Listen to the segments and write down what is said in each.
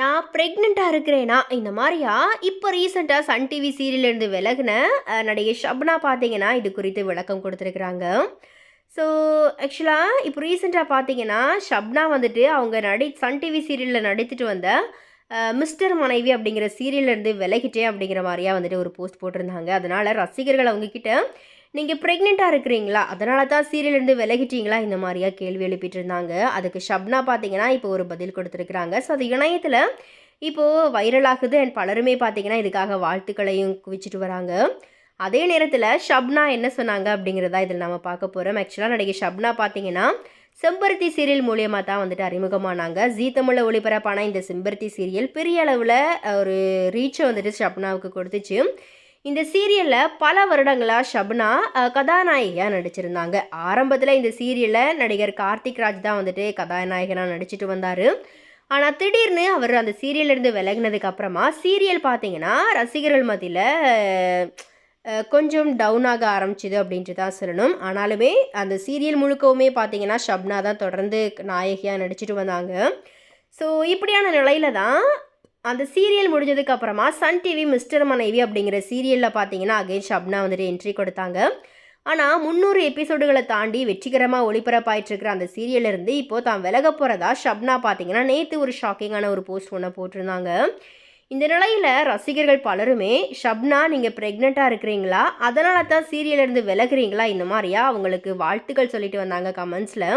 நான் ப்ரெக்னெண்ட்டாக இருக்கிறேனா? இந்த மாதிரியா? இப்போ ரீசெண்டாக சன் டிவி சீரியல்லேருந்து விலகின நடிகை ஷப்னா பார்த்தீங்கன்னா இது குறித்து விளக்கம் கொடுத்துருக்குறாங்க. ஸோ ஆக்சுவலாக இப்போ ரீசெண்டாக பார்த்தீங்கன்னா ஷப்னா வந்துட்டு அவங்க நடி சன் டிவி சீரியலில் நடித்துட்டு வந்த மிஸ்டர் மனைவி அப்படிங்கிற சீரியல்லேருந்து விலகிட்டேன் அப்படிங்கிற மாதிரியா வந்துட்டு ஒரு போஸ்ட் போட்டிருந்தாங்க. அதனால் ரசிகர்கள் அவங்கக்கிட்ட நீங்கள் ப்ரெக்னெண்ட்டாக இருக்கிறீங்களா? அதனால தான் சீரியலேருந்து விலகிட்டீங்களா? இந்த மாதிரியா கேள்வி எழுப்பிட்டு இருந்தாங்க அதுக்கு ஷப்னா பார்த்தீங்கன்னா இப்போ ஒரு பதில் கொடுத்துருக்குறாங்க. ஸோ அது இணையத்தில் இப்போது வைரலாகுது அண்ட் பலருமே பார்த்தீங்கன்னா இதுக்காக வாழ்த்துக்களையும் குவிச்சிட்டு வராங்க. அதே நேரத்தில் ஷப்னா என்ன சொன்னாங்க அப்படிங்கிறதா இதில் நம்ம பார்க்க போகிறோம் ஆக்சுவலாக நடிகை ஷப்னா பார்த்தீங்கன்னா செம்பருத்தி சீரியல் மூலியமாக தான் வந்துட்டு அறிமுகமானாங்க. ஜீ தமிழில் ஒளிபரப்பான இந்த செம்பருத்தி சீரியல் பெரிய அளவில் ஒரு ரீச்சை வந்துட்டு ஷப்னாவுக்கு கொடுத்துச்சு. இந்த சீரியலில் பல வருடங்களாக ஷப்னா கதாநாயகியாக நடிச்சிருந்தாங்க. ஆரம்பத்தில் இந்த சீரியலில் நடிகர் கார்த்திக் ராஜ் தான் வந்துட்டு கதாநாயகனாக நடிச்சிட்டு வந்தார். ஆனால் திடீர்னு அவர் அந்த சீரியல்லேருந்து விலகினதுக்கு அப்புறமா சீரியல் பார்த்தீங்கன்னா ரசிகர்கள் மத்தியில் கொஞ்சம் டவுனாக ஆரம்பிச்சிது அப்படின்ட்டு தான் சொல்லணும். ஆனாலுமே அந்த சீரியல் முழுக்கவுமே பார்த்தீங்கன்னா ஷப்னா தான் தொடர்ந்து நாயகியாக நடிச்சிட்டு வந்தாங்க. ஸோ இப்படியான நிலையில தான் அந்த சீரியல் முடிஞ்சதுக்கு அப்புறமா சன் டிவி மிஸ்டர் மனைவி அப்படிங்கிற சீரியலில் பார்த்தீங்கன்னா அகைன் ஷப்னா வந்துட்டு என்ட்ரி கொடுத்தாங்க. ஆனால் முந்நூறு எபிசோடுகளை தாண்டி வெற்றிகரமாக ஒளிபரப்பாயிட்டு இருக்கிற அந்த சீரியலிருந்து இப்போது இப்போ தான் விலக போகிறதா ஷப்னா பார்த்தீங்கன்னா நேற்று ஒரு ஷாக்கிங்கான ஒரு போஸ்ட் ஒன்று போட்டிருந்தாங்க. இந்த நிலையில் ரசிகர்கள் பலருமே ஷப்னா நீங்கள் ப்ரெக்னெண்ட்டாக இருக்கிறீங்களா? அதனால தான் சீரியல்லேருந்து விலகுறீங்களா? இந்த மாதிரியா அவங்களுக்கு வாழ்த்துக்கள் சொல்லிட்டு வந்தாங்க கமெண்ட்ஸில்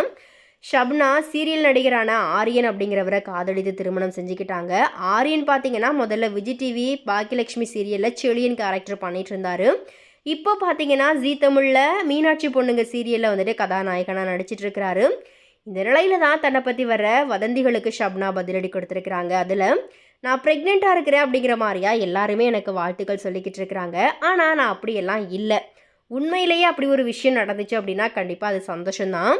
ஷப்னா சீரியல் நடிகரான ஆரியன் அப்படிங்கிறவரை காதலித்து திருமணம் செஞ்சுக்கிட்டாங்க. ஆரியன் பார்த்தீங்கன்னா முதல்ல விஜய் டிவி பாக்கியலட்சுமி சீரியலில் செழியன் கேரக்டர் பண்ணிட்டு இருந்தாரு. இப்போ பார்த்தீங்கன்னா ஜீ தமிழில் மீனாட்சி பொண்ணுங்க சீரியலில் வந்துட்டு கதாநாயகனாக நடிச்சிட்டு இருக்கிறாரு. இந்த நிலையில தான் தன்னை பற்றி வர வதந்திகளுக்கு ஷப்னா பதிலடி கொடுத்துருக்குறாங்க. அதில் நான் ப்ரெக்னெண்ட்டாக இருக்கிறேன் அப்படிங்கிற மாதிரியா எல்லாருமே எனக்கு வாழ்த்துக்கள் சொல்லிக்கிட்டு இருக்கிறாங்க. ஆனால் நான் அப்படியெல்லாம் இல்லை. உண்மையிலேயே அப்படி ஒரு விஷயம் நடந்துச்சு அப்படின்னா கண்டிப்பாக அது சந்தோஷம்தான்.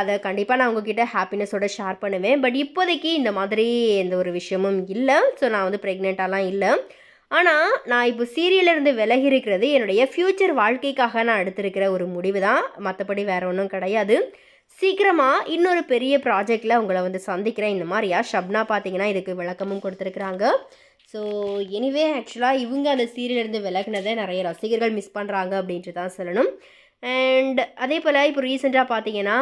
அதை கண்டிப்பாக நான் உங்ககிட்ட ஹாப்பினஸோட ஷேர் பண்ணுவேன். பட் இப்போதைக்கு இந்த மாதிரி எந்த ஒரு விஷயமும் இல்லை. ஸோ நான் வந்து ப்ரெக்னெண்ட்டாலாம் இல்லை. ஆனால் நான் இப்போ சீரியலிருந்து விலகி இருக்கிறது என்னுடைய ஃப்யூச்சர் வாழ்க்கைக்காக நான் எடுத்திருக்கிற ஒரு முடிவு தான் மற்றபடி வேறு ஒன்றும் கிடையாது. சீக்கிரமாக இன்னொரு பெரிய ப்ராஜெக்டில் உங்களை வந்து சந்திக்கிறேன். இந்த மாதிரியா? ஷப்னா பார்த்தீங்கன்னா இதுக்கு விளக்கமும் கொடுத்துருக்குறாங்க. ஸோ எனிவே ஆக்சுவலாக இவங்க அந்த சீரியலிருந்து விலகினதை நிறைய ரசிகர்கள் மிஸ் பண்ணுறாங்க அப்படின்ட்டு தான் சொல்லணும். அண்ட் அதே போல் இப்போ ரீசெண்டாக பார்த்தீங்கன்னா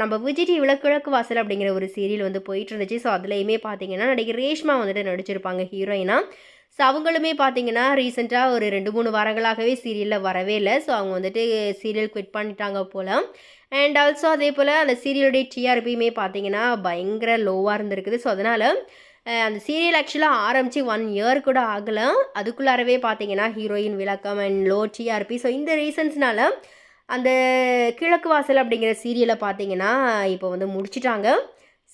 நம்ம விஜய் டிவியில் கிழக்கு வாசல் அப்படிங்கிற ஒரு சீரியல் வந்து போயிட்டு இருந்துச்சு ஸோ அதுலேயுமே பார்த்தீங்கன்னா நடிகர் ரேஷ்மா வந்துட்டு நடிச்சிருப்பாங்க ஹீரோயினாக ஸோ அவங்களுமே பார்த்தீங்கன்னா ரீசெண்டாக ஒரு ரெண்டு மூணு வாரங்களாகவே சீரியலில் வரவே இல்லை. ஸோ அவங்க வந்துட்டு சீரியல் குவிட் பண்ணிட்டாங்க போல். அண்ட் ஆல்சோ அதே போல் அந்த சீரியலுடைய டிஆர்பியுமே பார்த்தீங்கன்னா பயங்கர லோவாக இருந்திருக்குது. ஸோ அதனால் அந்த சீரியல் ஆக்சுவலாக ஆரம்பித்து ஒன் இயர் கூட ஆகலை. அதுக்குள்ளாரவே பார்த்தீங்கன்னா ஹீரோயின் விளக்கம் அண்ட் லோ டிஆர்பி ஸோ இந்த ரீசன்ஸ்னால அந்த கிழக்கு வாசல் அப்படிங்கிற சீரியலை பார்த்தீங்கன்னா இப்போ வந்து முடிச்சிட்டாங்க.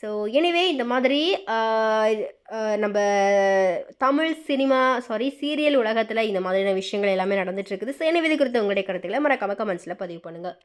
ஸோ எனிவே இந்த மாதிரி நம்ம தமிழ் சினிமா சாரி சீரியல் உலகத்தில் இந்த மாதிரியான விஷயங்கள் எல்லாமே நடந்துகிட்ருக்குது ஸோ எனவே இது குறித்து உங்களுடைய கருத்துக்களை மறக்காம கமெண்ட்ஸில் பதிவு பண்ணுங்கள்